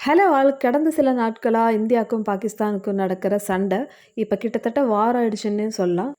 Hello all கடந்த சில நாட்களாக இந்தியாவுக்கும் பாகிஸ்தானுக்கும் நடக்கிற சண்டை இப்போ கிட்டத்தட்ட வாரம் ஆயிடுச்சுன்னே சொல்லலாம்.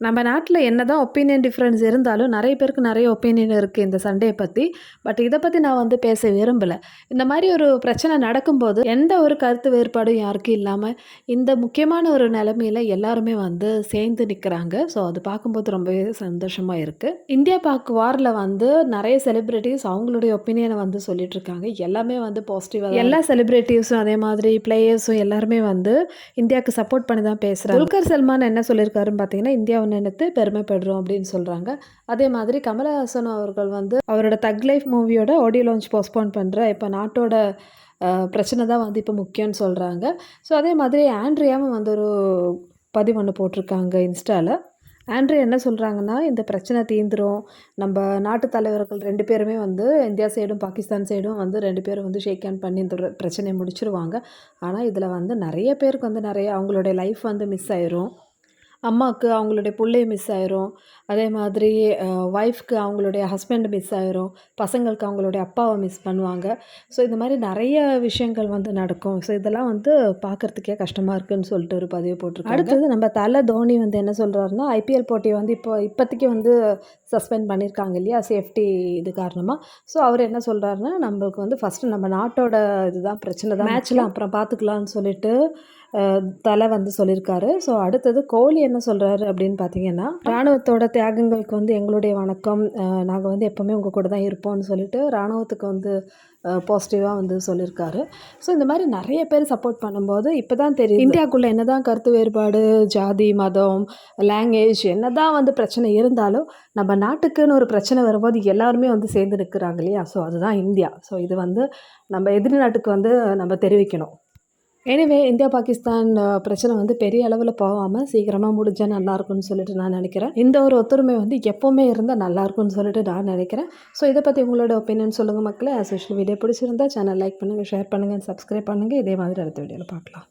நம்ம நாட்டில் என்ன தான் ஒப்பீனியன் டிஃப்ரென்ஸ் இருந்தாலும் நிறைய பேருக்கு நிறைய ஒப்பீனியன் இருக்குது இந்த சண்டையை பற்றி பட் இதை பற்றி நான் வந்து பேச விரும்பலை. இந்த மாதிரி ஒரு பிரச்சனை நடக்கும்போது எந்த ஒரு கருத்து வேறுபாடும் யாருக்கும் இல்லாமல் இந்த முக்கியமான ஒரு நிலைமையில் எல்லாருமே வந்து சேர்ந்து நிற்கிறாங்க ஸோ அது பார்க்கும்போது ரொம்பவே சந்தோஷமாக இருக்குது இந்தியா பாக் வாரில் வந்து நிறைய செலிப்ரிட்டிஸ் அவங்களுடைய ஒப்பீனியனை வந்து சொல்லிட்டு இருக்காங்க. எல்லாமே வந்து பாசிட்டிவாக எல்லா செலிப்ரிட்டிஸும் அதே மாதிரி பிளேயர்ஸும் எல்லாருமே வந்து இந்தியாவுக்கு சப்போர்ட் பண்ணி தான் பேசுகிறாங்க துல்கர் சல்மான் என்ன சொல்லியிருக்காருன்னு பார்த்தீங்கன்னா இந்தியாவை நினைத்து பெருமைப்படுறோம் அப்படின்னு சொல்கிறாங்க அதே மாதிரி கமலஹாசன் அவர்கள் வந்து அவரோட தக் லைஃப் மூவியோட ஆடியோ லான்ச் போஸ்ட்போன் பண்ணுற இப்போ நாட்டோட பிரச்சனை தான் வந்து இப்போ முக்கியம்னு சொல்கிறாங்க ஸோ அதே மாதிரி ஆண்ட்ரியாவும் வந்து ஒரு பதிவு ஒன்று போட்டிருக்காங்க இன்ஸ்டாவில் ஆண்ட்ரி என்ன சொல்கிறாங்கன்னா இந்த பிரச்சனை தீந்துரும். நம்ம நாட்டு தலைவர்கள் ரெண்டு பேருமே வந்து இந்தியா சைடும் பாகிஸ்தான் சைடும் வந்து ரெண்டு பேரும் வந்து ஷேக் ஹேண்ட் பண்ணி இந்த பிரச்சனையை முடிச்சிருவாங்க. ஆனால் இதில் வந்து நிறைய பேருக்கு வந்து நிறைய அவங்களுடைய லைஃப் வந்து மிஸ் ஆயிரும். அம்மாவுக்கு அவங்களுடைய பிள்ளை மிஸ் ஆயிரும். அதே மாதிரி ஒய்ஃப்க்கு அவங்களுடைய ஹஸ்பண்ட் மிஸ் ஆயிரும். பசங்களுக்கு அவங்களுடைய அப்பாவை மிஸ் பண்ணுவாங்க. ஸோ இந்த மாதிரி நிறைய விஷயங்கள் வந்து நடக்கும். ஸோ இதெல்லாம் வந்து பார்க்குறதுக்கே கஷ்டமாக இருக்குன்னு சொல்லிட்டு ஒரு பதிவு போட்டிருக்காங்க. அடுத்தது நம்ம தலை தோனி வந்து என்ன சொல்கிறாருன்னா ஐபிஎல் போட்டி வந்து இப்போ இப்போதைக்கு வந்து சஸ்பெண்ட் பண்ணியிருக்காங்க இல்லையா? சேஃப்டி இது காரணமாக ஸோ அவர் என்ன சொல்கிறாருன்னா நம்மளுக்கு வந்து ஃபஸ்ட்டு நம்ம நாட்டோட இதுதான் பிரச்சனை தான். மேட்ச்லாம் அப்புறம் பார்த்துக்கலாம்னு சொல்லிட்டு தலை வந்து சொல்லியிருக்காரு ஸோ அடுத்தது கோலி என்ன சொல்கிறாரு அப்படின்னு பார்த்தீங்கன்னா ராணுவத்தோட தியாகங்களுக்கு வந்து எங்களுடைய வணக்கம். நாங்கள் வந்து எப்போவுமே உங்கள் கூட தான் இருப்போம்னு சொல்லிட்டு ராணுவத்துக்கு வந்து பாசிட்டிவாக வந்து சொல்லியிருக்காரு ஸோ இந்த மாதிரி நிறைய பேர் சப்போர்ட் பண்ணும்போது இப்போ தான் தெரியும் இந்தியாவுக்குள்ளே என்ன தான் கருத்து வேறுபாடு ஜாதி மதம் லாங்குவேஜ் என்ன தான் வந்து பிரச்சனை இருந்தாலும் நம்ம நாட்டுக்குன்னு ஒரு பிரச்சனை வரும்போது எல்லாருமே வந்து சேர்ந்து நிற்கிறாங்க இல்லையா? ஸோ அதுதான் இந்தியா. ஸோ இது வந்து நம்ம எதிரி நாட்டுக்கு வந்து நம்ம தெரிவிக்கணும். எனவே இந்தியா பாகிஸ்தான் பிரச்சனை வந்து பெரிய அளவில் போகாமல் சீக்கிரமாக முடிஞ்சால் நல்லாயிருக்கும்னு சொல்லிட்டு நான் நினைக்கிறேன். இந்த ஒரு ஒத்துரிமை வந்து எப்போவுமே இருந்தால் நல்லாயிருக்கும்னு சொல்லிட்டு நான் நினைக்கிறேன். ஸோ இதை பற்றி உங்களோட ஒப்பீனியன் சொல்லுங்கள் மக்களை. அசோஷியல் வீடியோ பிடிச்சிருந்தா சேனல் லைக் பண்ணுங்கள் ஷேர் பண்ணுங்கள் சப்ஸ்கிரைப் பண்ணுங்கள் இதே மாதிரி அடுத்த வீடியோவில் பார்க்கலாம்.